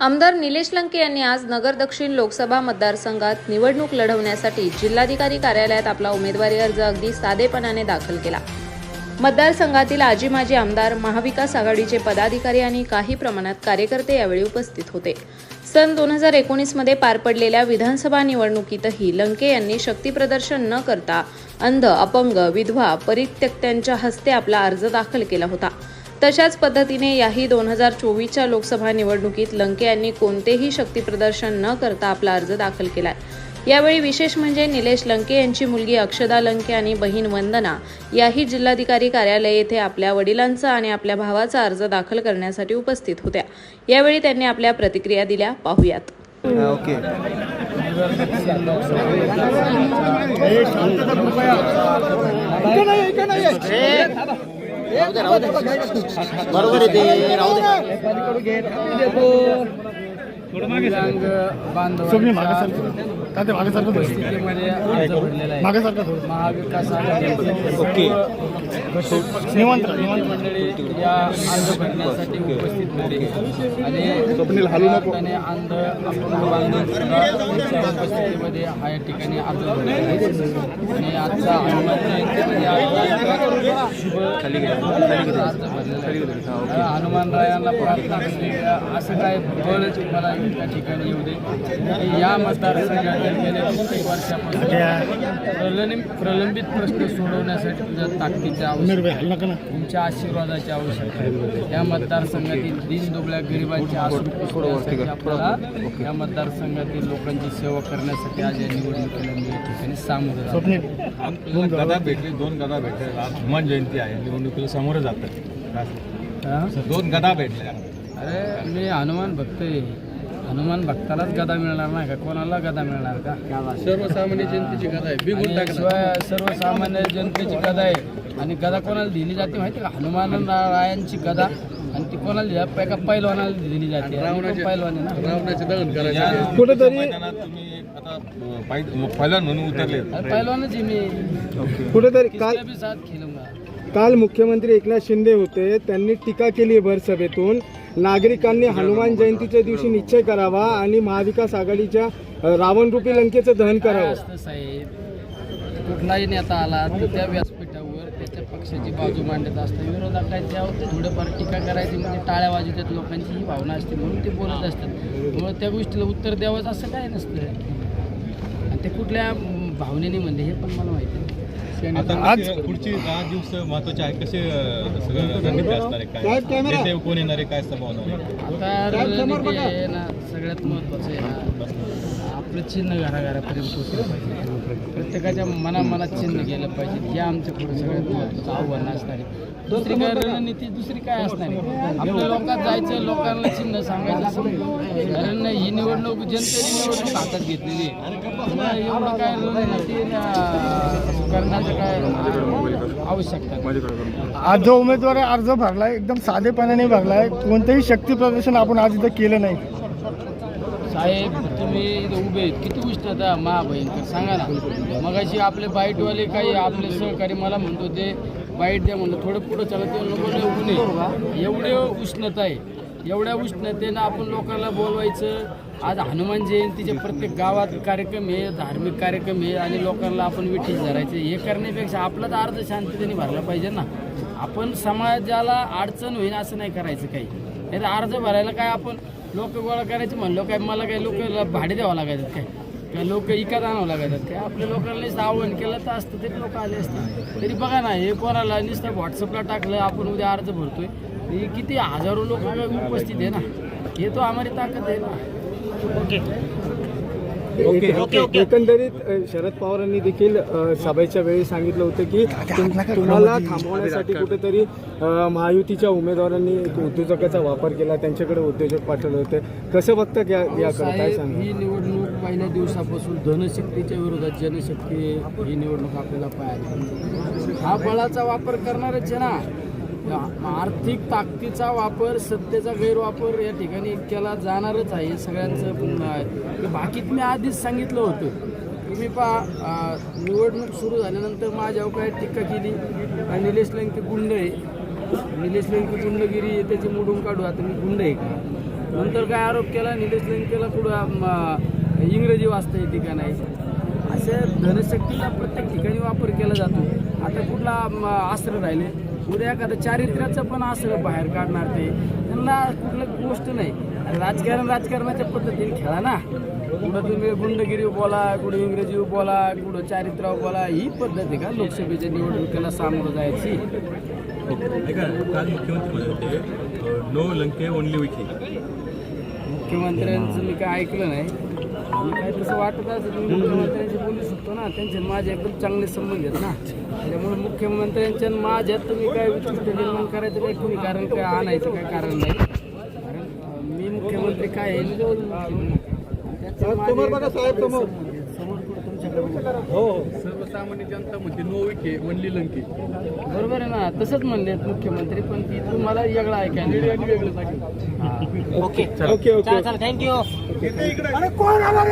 आमदार निलेश लंके यांनी आज नगर दक्षिण लोकसभा मतदारसंघात निवडणूक लढवण्यासाठी जिल्हाधिकारी कार्यालयात आपला उमेदवारी अर्ज अगदी साधेपणाने दाखल केला. मतदारसंघातील आजी माजी आमदार महाविकास आघाडीचे पदाधिकारी आणि काही प्रमाणात कार्यकर्ते यावेळी उपस्थित होते. सन दोन हजार एकोणीसमध्ये पार पडलेल्या विधानसभा निवडणुकीतही लंके यांनी शक्तीप्रदर्शन न करता अंध अपंग विधवा परित्यक्त्यांच्या हस्ते आपला अर्ज दाखल केला होता. तशाच पद्धतीने याही दोन हजार चोवीसच्या लोकसभा निवडणुकीत लंके यांनी कोणतेही शक्तीप्रदर्शन न करता आपला अर्ज दाखल केलाय. यावेळी विशेष म्हणजे निलेश लंके यांची मुलगी अक्षदा लंके आणि बहीण वंदना याही जिल्हाधिकारी कार्यालय येथे आपल्या वडिलांचा आणि आपल्या भावाचा अर्ज दाखल करण्यासाठी उपस्थित होत्या. यावेळी त्यांनी आपल्या प्रतिक्रिया दिल्या. पाहूयात. ओके. बरोबर आहे ते राहू दे. दिव्यांग. परिस्थितीमध्ये अर्ज भरलेला आहे. महाविकास आघाडीचे. मंडळी या अर्ज भरण्यासाठी उपस्थित होते आणि अंध अपंग उपस्थितीमध्ये हा या ठिकाणी अर्ज भरलेला आहे. आणि आजचा हनुमान जयंतीमध्ये आजचा शुभ खाली अर्ज भरलेला आहे. हनुमान रायांना प्रार्थना असं काय बळ मला त्या ठिकाणी येऊ दे. या मतदारसंघातील गेल्या कित्येक वर्षापासून प्रलंबित प्रलंबित प्रश्न सोडवण्यासाठी तुझ्या नका ना तुमच्या आशीर्वादाची आवश्यकता आहे. या मतदारसंघातील दीन दुबळ्या गरिबांची पुसण्यासाठी आपल्याला या मतदारसंघातील लोकांची सेवा करण्यासाठी आज या निवडणुकीला मी या ठिकाणी सामोरं जातो. स्वप्नील. दोन गदा भेटले दोन गदा भेटले. आज हनुमान जयंती आहे. निवडणुकीला समोर जातात. हा? दोन गदा भेटल्या. अरे मी हनुमान भक्त आहे. हनुमान भक्तालाच गदा मिळणार नाही का? कोणाला गदा मिळणार का? सर्वसामान्य जनतेची गदा आहे. शिवाय सर्वसामान्य जनतेची गदा आहे. आणि गदा कोणाला दिली जाते माहिती का? हनुमान रायांची गदा. आणि ती कोणाला दिली? एका पैलवानाला दिली जाते. रावणाची पैलवान आहे ना? रावणाचे दहन कुठेतरी मैदानात तुम्ही आता अं, पाय- पहिला म्हणून उतरले. पैलवानच आहे मी. कुठेतरी किसका काल भी साथ खेलूंगा काल मुख्यमंत्री एकनाथ शिंदे होते. त्यांनी टीका केली भर सभेतून. नागरिकांनी हनुमान जयंतीच्या दिवशी निश्चय करावा आणि महाविकास आघाडीच्या रावणरूपी लंकेचं दहन करावं. असतं साहेब? कुठलाही नेता आला तर त्या व्यासपीठावर त्याच्या पक्षाची बाजू मांडत असतं. विरोधकांच्यावर थोडंफार टीका करायची म्हणजे टाळ्या वाजवतात लोकांची ही भावना असते म्हणून ते बोलत असतात. त्यामुळे त्या गोष्टीला उत्तर द्यावंच असं काय नसतं. आणि ते कुठल्या भावनेने म्हणले हे पण मला माहिती आज पुढची दहा दिवस महत्त्वाचे आहे कसे रणनीती असणार आहे? काय? नेते कोण येणार आहे? काय सभा होणार आहे? आता रणनीती आहे ना सगळ्यात महत्त्वाचं आहे ना. आपलं चिन्ह घराघरापर्यंत पोचलं पाहिजे. प्रत्येकाच्या मनामनात चिन्ह गेलं पाहिजे. हे आमचं पुढे सगळ्यात महत्त्वाचं आव्हान असणार आहे. दुसरी काय रणनीती? दुसरी काय असणार आहे? आपल्या लोकात जायचं लोकांना चिन्ह सांगायचं कारण ही निवडणूक जनतेने निवडणूक हातात घेतलेली आहे. एवढं काय रणनीती अं, काय आवश्यकता. आज जो उमेदवार अर्ज भरलाय एकदम साधेपणाने भरलाय. कोणतेही शक्ती प्रदर्शन आपण आज इथं केलं नाही. साहेब तुम्ही इथं उभे आहेत. किती उष्णता महाभयंकर. सांगा ना. मगाशी आपले बाईटवाले काही आपले सहकारी मला म्हणत होते बाईट द्या म्हणलं थोडं पुढं चालत ते नको एवढे उष्णता आहे. एवढ्या उष्णतेनं आपण लोकांना बोलवायचं. आज हनुमान जयंतीचे प्रत्येक गावात कार्यक्रम आहे धार्मिक कार्यक्रम आहे आणि लोकांना आपण विठीस धरायचे. हे करण्यापेक्षा आपलाच अर्ध शांततेने भरला पाहिजे ना. आपण समाजाला अडचण होईल असं नाही करायचं काही. नाही तर अर्ज भरायला काय आपण लोक गोळा करायचं म्हणलं काय? मला काय लोक भाडे द्यावं लागायचं काय? काय लोक इकत आणावं लागायचं काय? आपल्या लोकांना आव्हान केलं तर असतं तरी लोक आले असते तरी बघा ना हे कोणाला नुसतं व्हॉट्सअपला टाकलं आपण उद्या अर्ज भरतोय. हे किती हजारो लोक उपस्थित आहे ना. हे तो आम्हाला ताकद आहे ना. एक- एकंदरीत अ, शरद पवारांनी देखील सभेच्या वेळी सांगितलं होतं की तुम- तुम्हाला थांबवण्यासाठी कुठेतरी महायुतीच्या उमेदवारांनी एक उद्योजकाचा वापर केला त्यांच्याकडे उद्योजक पाठवले होते. कसं बघतात या याकडे काय सांगा. ही निवडणूक पहिल्या दिवसापासून धनशक्तीच्या विरोधात जनशक्ती ही निवडणूक आपल्याला पाहायला हा बळाचा वापर करणारच आहे ना. आर्थिक ताकदीचा वापर सत्तेचा गैरवापर या ठिकाणी केला जाणारच आहे. सगळ्यांचं पुन्हा आहे. बाकीत मी आधीच सांगितलं होतं. तुम्ही पहा निवडणूक सुरू झाल्यानंतर माझ्यावर काय टीका केली? निलेश लंकी गुंड आहे. निलेश लंकी गुंडगिरी त्याची मोडून काढू. आता मी गुंड आहे का? नंतर काय आरोप केला? निलेश लंकेला कुठं इंग्रजी वाचता येते का नाही? अशा धनशक्तीचा प्रत्येक ठिकाणी वापर केला जातो. आता कुठला म, अस्त्र राहिले? उद्या एखादं चारित्र्याचं पण असं बाहेर काढणार ते. त्यांना कुठलं गोष्ट नाही. राजकारण राजकारणाच्या पद्धतीने खेळा ना. कुठं तुम्ही गुंडगिरी बोला कुठं इंग्रजी बोला कुठं चारित्र्य बोला ही पद्धत आहे का लोकसभेच्या निवडणुकीला सामोरं जायची? ऐका काल मुख्यमंत्री म्हणत होते नो लंके ओनली विखे. मुख्यमंत्र्यांचं मी काय ऐकलं नाही. काय तसं वाटत असेल मी मुख्यमंत्र्यांशी बोलू शकतो ना त्यांचे माझे एकदम चांगले संबंध आहेत ना. त्यामुळे मुख्यमंत्र्यांच्या माझ्यात तुम्ही काय विचित्र निर्माण करायचं काय कोणी कारण काय आणायचं काय कारण नाही. कारण मी मुख्यमंत्री काय आहे? मी त्याचं माझे तुमच्याकडे बघू. सर्वसामान्य जनता म्हणते नो विखे ओनली लंके. बरोबर आहे ना. तसंच म्हणलेत मुख्यमंत्री पण ती तुम्हाला वेगळं ऐकायला वेगळं ओके. Okay thank you